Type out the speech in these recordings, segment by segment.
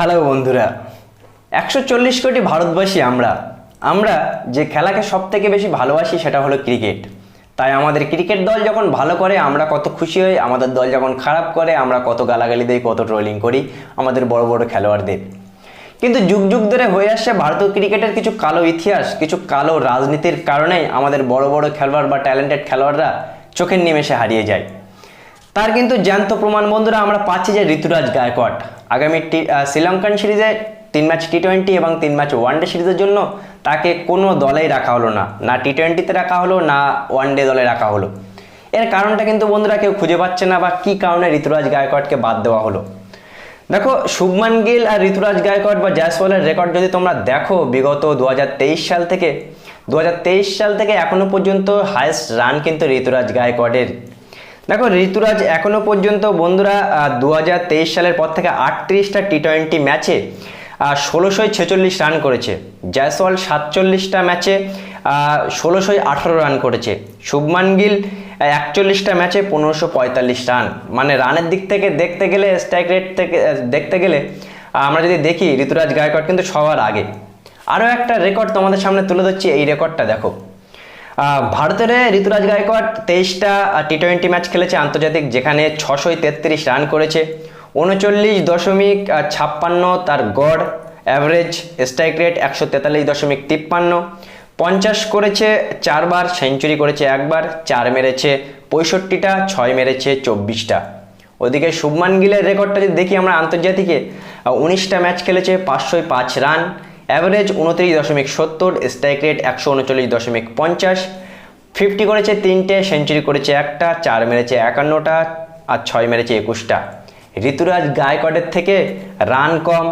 Hello বন্ধুরা, একশো চল্লিশ কোটি ভারতবাসী আমরা। আমরা যে খেলাকে সব থেকে বেশি ভালোবাসি সেটা হলো ক্রিকেট। তাই আমাদের ক্রিকেট দল যখন ভালো করে, আমরা কত খুশি হই, আমাদের দল যখন খারাপ করে, আমরা কত গালাগালি দিই, কত ট্রোলিং করি আমাদের বড় বড় খেলোয়াড়দের। কিন্তু যুগ যুগ ধরে হয়ে আসছে ভারতীয় ক্রিকেটের কিছু কালো ইতিহাস, কিছু কালো রাজনীতির কারণে আমাদের বড় বড় খেলোয়াড় বা ট্যালেন্টেড খেলোয়াড়রা চোখের নিমেষে হারিয়ে যায়। তার কিন্তু জ্যান্ত প্রমাণ বন্ধুরা, আমরা পাচ্ছি যে ঋতুরাজ গায়কোয়াড। আগামী টি শ্রীলঙ্কান সিরিজে তিন ম্যাচ টি টোয়েন্টি এবং তিন ম্যাচ ওয়ানডে সিরিজের জন্য তাকে কোনো দলেই রাখা হলো না। না টি টোয়েন্টিতে রাখা হলো, না ওয়ানডে দলে রাখা হলো। এর কারণটা কিন্তু বন্ধুরা কেউ খুঁজে পাচ্ছে না বা কী কারণে ঋতুরাজ গায়কোয়াডকে বাদ দেওয়া হলো। দেখো, শুভমান গিল আর ঋতুরাজ গায়কোয়াড বা জয়সওয়ালের রেকর্ড যদি তোমরা দেখো, বিগত দুহাজার তেইশ সাল থেকে, দুহাজার তেইশ সাল থেকে এখনও পর্যন্ত হায়েস্ট রান কিন্তু ঋতুরাজ গায়কোয়াডের। দেখো, ঋতুরাজ এখনও পর্যন্ত বন্ধুরা দু হাজার তেইশ সালের পর থেকে আটত্রিশটা টি টোয়েন্টি ম্যাচে ষোলোশোই ছেচল্লিশ রান করেছে। জয়সওয়াল সাতচল্লিশটা ম্যাচে ষোলোশোই আঠারো রান করেছে। শুভমান গিল একচল্লিশটা ম্যাচে পনেরোশো পঁয়তাল্লিশ রান মানে রানের দিক থেকে দেখতে গেলে স্ট্রাইক রেট থেকে দেখতে গেলে আমরা যদি দেখি, ঋতুরাজ গায়কোয়াড কিন্তু সবার আগে। আরও একটা রেকর্ড তোমাদের সামনে তুলে ধরছি, এই রেকর্ডটা দেখো। ভারতের ঋতুরাজ গায়কোয়াড তেইশটা টি টোয়েন্টি ম্যাচ খেলেছে আন্তর্জাতিক, যেখানে ছশোই তেত্রিশ রান করেছে। উনচল্লিশ দশমিক ছাপ্পান্ন তার গড়। অ্যাভারেজ স্ট্রাইক রেট একশো তেতাল্লিশ দশমিক তিপ্পান্ন। পঞ্চাশ করেছে, চারবার। সেঞ্চুরি করেছে একবার। চার মেরেছে পঁয়ষট্টিটা, ছয় মেরেছে চব্বিশটা। ওদিকে শুভমান গিলের রেকর্ডটা যদি দেখি আমরা আন্তর্জাতিকে উনিশটা ম্যাচ খেলেছে পাঁচশোয় পাঁচ রান অ্যাভারেজ উনত্রিশ দশমিক সত্তর স্ট্রাইক রেট একশো উনচল্লিশ দশমিক পঞ্চাশ ফিফটি করেছে তিনটে সেঞ্চুরি করেছে একটা চার মেরেছে একান্নটা আর ছয় মেরেছে একুশটা। ঋতুরাজ গায়কোয়াডের থেকে রান কম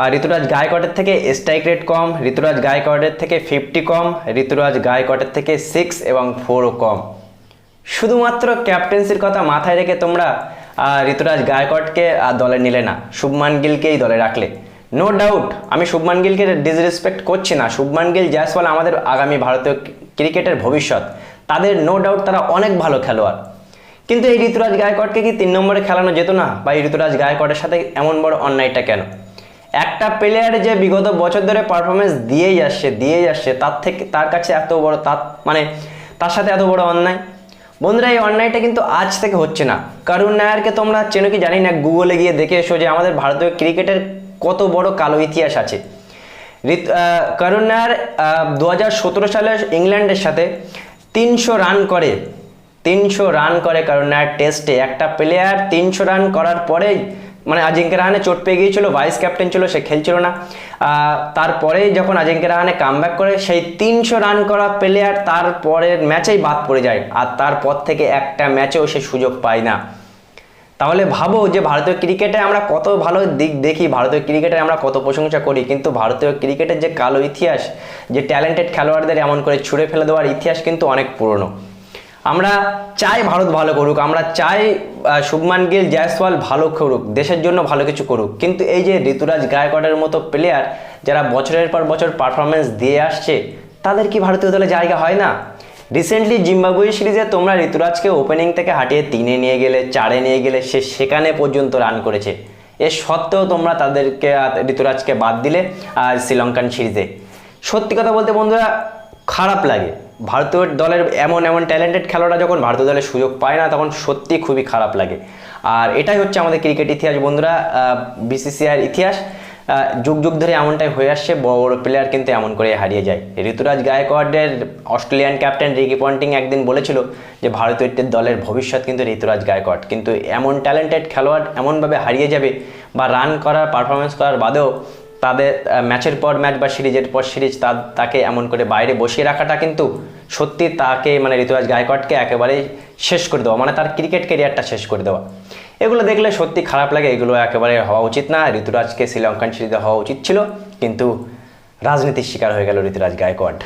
আর ঋতুরাজ গায়কোয়াডের থেকে স্ট্রাইক রেট কম ঋতুরাজ গায়কোয়াডের থেকে ফিফটি কম ঋতুরাজ গায়কোয়াডের থেকে সিক্স এবং ফোরও কম। শুধুমাত্র ক্যাপ্টেন্সির কথা মাথায় রেখে তোমরা ঋতুরাজ গায়কোয়াডকে আহ, দলে নিলে না। শুভমান গিলকেই দলে রাখলে। নো ডাউট আমি শুভমান গিলকে ডিসরেসপেক্ট করছি না। শুভমান গিল জয়সওয়াল আমাদের আগামী ভারতীয় ক্রিকেটের ভবিষ্যৎ। তাদের নো ডাউট তারা অনেক ভালো খেলোয়াড়। কিন্তু এই ঋতুরাজ গায়কোয়াডকে কি তিন নম্বরে খেলানো যেত না? বা এই ঋতুরাজ গায়কোয়াডের সাথে এমন বড় অন্যায়টা কেন? একটা প্লেয়ার যে বিগত বছর ধরে পারফরমেন্স দিয়েই আসছে দিয়েই আসছে, তার থেকে, তার কাছে এত বড়, তার মানে তার সাথে এত বড় অন্যায়। বন্ধুরা, এই অন্যায়টা কিন্তু আজ থেকে হচ্ছে না। করুণ নায়ারকে তোমরা চেনো কি জানি না? গুগলে গিয়ে দেখে এসো যে আমাদের ভারতীয় ক্রিকেটের কত বড় কালো ইতিহাস আছে। নায়ার দু হাজার সালে ইংল্যান্ডের সাথে তিনশো রান করে তিনশো রান করে কারণ নায়ার টেস্টে একটা প্লেয়ার তিনশো রান করার পরেই মানে আজিঙ্কে রাহানে চোট পেয়ে গিয়েছিল ভাইস ক্যাপ্টেন ছিল সে খেলছিল না। আহ, তারপরেই যখন আজিঙ্কে রাহানে কামব্যাক করে সেই তিনশো রান করা প্লেয়ার তারপরের ম্যাচেই বাদ পড়ে যায়। আর তারপর থেকে একটা ম্যাচেও সে সুযোগ পায় না। তাহলে ভাবো যে ভারতীয় ক্রিকেটে আমরা কত ভালো দিক দেখি, ভারতীয় ক্রিকেটে আমরা কত প্রশংসা করি, কিন্তু ভারতীয় ক্রিকেটের যে কালো ইতিহাস, যে ট্যালেন্টেড খেলোয়াড়দের এমন করে ছুঁড়ে ফেলে দেওয়ার ইতিহাস কিন্তু অনেক পুরনো। আমরা চাই ভারত ভালো করুক, আমরা চাই শুভমান গিল, জয়সওয়াল ভালো করুক, দেশের জন্য ভালো কিছু করুক, কিন্তু এই যে ঋতুরাজ গায়কোয়াডের মতো প্লেয়ার যারা বছরের পর বছর পারফরমেন্স দিয়ে আসছে, তাদের কি ভারতীয় দলে জায়গা হয় না? রিসেন্টলি জিম্বাবুয়ে সিরিজে তোমরা ঋতুরাজকে ওপেনিং থেকে হাঁটিয়ে তিনে নিয়ে গেলে, চারে নিয়ে গেলে, সে সেখানে পর্যন্ত রান করেছে। এ সত্ত্বেও তোমরা তাদেরকে, ঋতুরাজকে বাদ দিলে আর শ্রীলঙ্কান সিরিজে সত্যি কথা বলতে বন্ধুরা, খারাপ লাগে। ভারতীয় দলের এমন এমন ট্যালেন্টেড খেলোয়াড়রা যখন ভারতীয় দলের সুযোগ পায় না, তখন সত্যি খুবই খারাপ লাগে। আর এটাই হচ্ছে আমাদের ক্রিকেট ইতিহাস বন্ধুরা বিসিসিআর ইতিহাস। যুগ যুগ ধরে এমনটাই হয়ে আসছে, বড় বড় প্লেয়ার কিন্তু এমন করে হারিয়ে যায়। ঋতুরাজ গায়কোয়াডের অস্ট্রেলিয়ান ক্যাপ্টেন রিকি পন্টিং একদিন বলেছিল যে ভারতীয় দলের ভবিষ্যৎ কিন্তু ঋতুরাজ গায়কোয়াড। কিন্তু এমন ট্যালেন্টেড খেলোয়াড় এমনভাবে হারিয়ে যাবে বা রান করার পারফরমেন্স করার বাদেও তাদের ম্যাচের পর ম্যাচ বা সিরিজের পর সিরিজ তাকে এমন করে বাইরে বসিয়ে রাখাটা কিন্তু সত্যি তাকে মানে ঋতুরাজ গায়কোয়াডকে একেবারেই শেষ করে দেওয়া মানে তার ক্রিকেট ক্যারিয়ারটা শেষ করে দেওয়া। এগুলো দেখলে সত্যি খারাপ লাগে, এগুলো একেবারে হওয়া উচিত না। ঋতুরাজকে শ্রীলঙ্কান সিরিজে হওয়া উচিত ছিল, কিন্তু রাজনীতির শিকার হয়ে গেল ঋতুরাজ গায়কোয়াড।